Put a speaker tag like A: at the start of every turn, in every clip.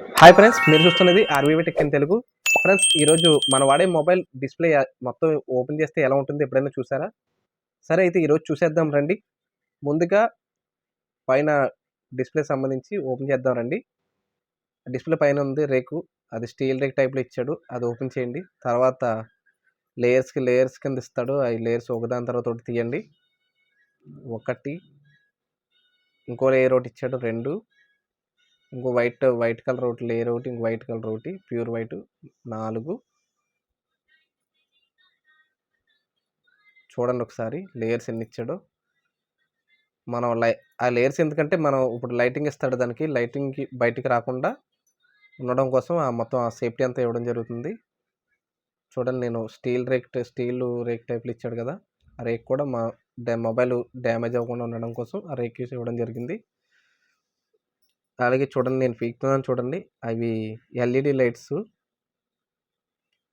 A: Hi friends మీరు చూస్తున్నది RVV tech in Telugu friends ఈరోజు మన వాడే మొబైల్ డిస్ప్లే మొత్తం ఓపెన్ చేస్తే ఎలా ఉంటుంది ఎప్పుడైనా చూసారా? సరే అయితే ఈరోజు చూసేద్దాం రండి. ముందుగా పైన డిస్ప్లే సంబంధించి ఓపెన్ చేద్దాం రండి. డిస్ప్లే పైన ఉంది రేకు. అది స్టీల్ రేక్ టైప్లో ఇచ్చాడు. అది ఓపెన్ చేయండి. తర్వాత లేయర్స్కి లేయర్స్ కింద ఇస్తాడు. ఆ లేయర్స్ ఒకదాని తర్వాత ఒకటి తీయండి. ఒకటి. ఇంకో లేయర్ ఒకటి ఇచ్చాడు. రెండు. ఇంకో వైట్ వైట్ కలర్ ఒకటి లేయర్ ఒకటి ఇంకో వైట్ కలర్ ఒకటి ప్యూర్ వైట్ నాలుగు. చూడండి ఒకసారి లేయర్స్ ఎన్ని ఇచ్చాడో. మనం లై ఆ లేయర్స్ ఎందుకంటే మనం ఇప్పుడు లైటింగ్ ఇస్తాడు దానికి లైటింగ్కి బయటికి రాకుండా ఉండడం కోసం ఆ మొత్తం ఆ సేఫ్టీ అంతా ఇవ్వడం జరుగుతుంది. చూడండి నేను స్టీల్ రేక్ స్టీల్ రేక్ టైప్లు ఇచ్చాడు కదా ఆ రేక్ కూడా మా డ్యా మొబైల్ డ్యామేజ్ అవ్వకుండా ఉండడం కోసం ఆ రేక్ ఇవ్వడం జరిగింది. అలాగే చూడండి నేను పీకుతున్నాను చూడండి. అవి ఎల్ఈడి లైట్స్.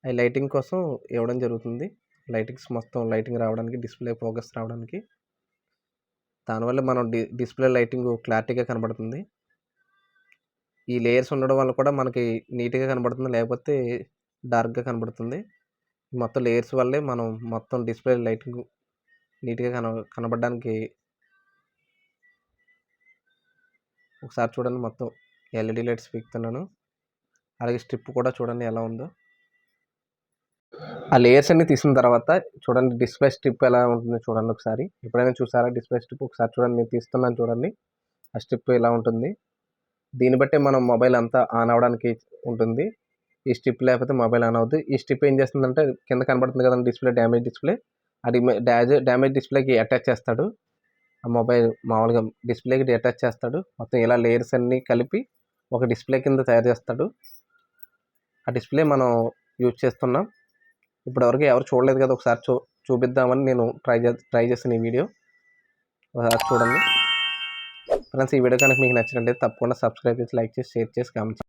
A: అవి లైటింగ్ కోసం ఇవ్వడం జరుగుతుంది. లైటింగ్స్ మొత్తం లైటింగ్ రావడానికి డిస్ప్లే ఫోకస్ రావడానికి. దానివల్ల మనం డి డిస్ప్లే లైటింగ్ క్లారిటీగా కనబడుతుంది. ఈ లేయర్స్ ఉండడం వల్ల కూడా మనకి నీట్గా కనబడుతుంది లేకపోతే డార్క్గా కనబడుతుంది. మొత్తం లేయర్స్ వల్లే మనం మొత్తం డిస్ప్లే లైటింగ్ నీట్గా కన కనబడడానికి ఒకసారి చూడండి మొత్తం ఎల్ఈడి లైట్స్ పీకుతున్నాను. అలాగే స్ట్రిప్ కూడా చూడండి ఎలా ఉందో. ఆ లేయర్స్ అన్ని తీసిన తర్వాత చూడండి డిస్ప్లే స్ట్రిప్ ఎలా ఉంటుందో చూడండి ఒకసారి. ఎప్పుడైనా చూసారా డిస్ప్లే స్ట్రిప్? ఒకసారి చూడండి నేను తీస్తున్నాను చూడండి. ఆ స్ట్రిప్ ఎలా ఉంటుంది? దీన్ని బట్టి మనం మొబైల్ అంతా ఆన్ అవ్వడానికి ఉంటుంది. ఈ స్ట్రిప్ లేకపోతే మొబైల్ ఆన్ అవుతుంది ఈ స్ట్రిప్ ఏం చేస్తుందంటే కింద కనబడుతుంది కదండి డిస్ప్లే డ్యామేజ్ డిస్ప్లే. అది డ్యామేజ్ డ్యామేజ్ డిస్ప్లేకి అటాచ్ చేస్తాడు. మొబైల్ మామూలుగా డిస్ప్లేకి అటాచ్ చేస్తాడు. మొత్తం ఇలా లేయర్స్ అన్నీ కలిపి ఒక డిస్ప్లే కింద తయారు చేస్తాడు. ఆ డిస్ప్లే మనం యూజ్ చేస్తున్నాం. ఇప్పుడు ఎవరికి ఎవరు చూడలేదు కదా ఒకసారి చూ చూపిద్దామని నేను ట్రై చే ట్రై చేసిన ఈ వీడియో. ఒకసారి చూడండి. ఫ్రెండ్స్ ఈ వీడియో కనుక మీకు నచ్చినట్లయితే తప్పకుండా సబ్స్క్రైబ్ చేసి లైక్ చేసి షేర్ చేసి కామెంట్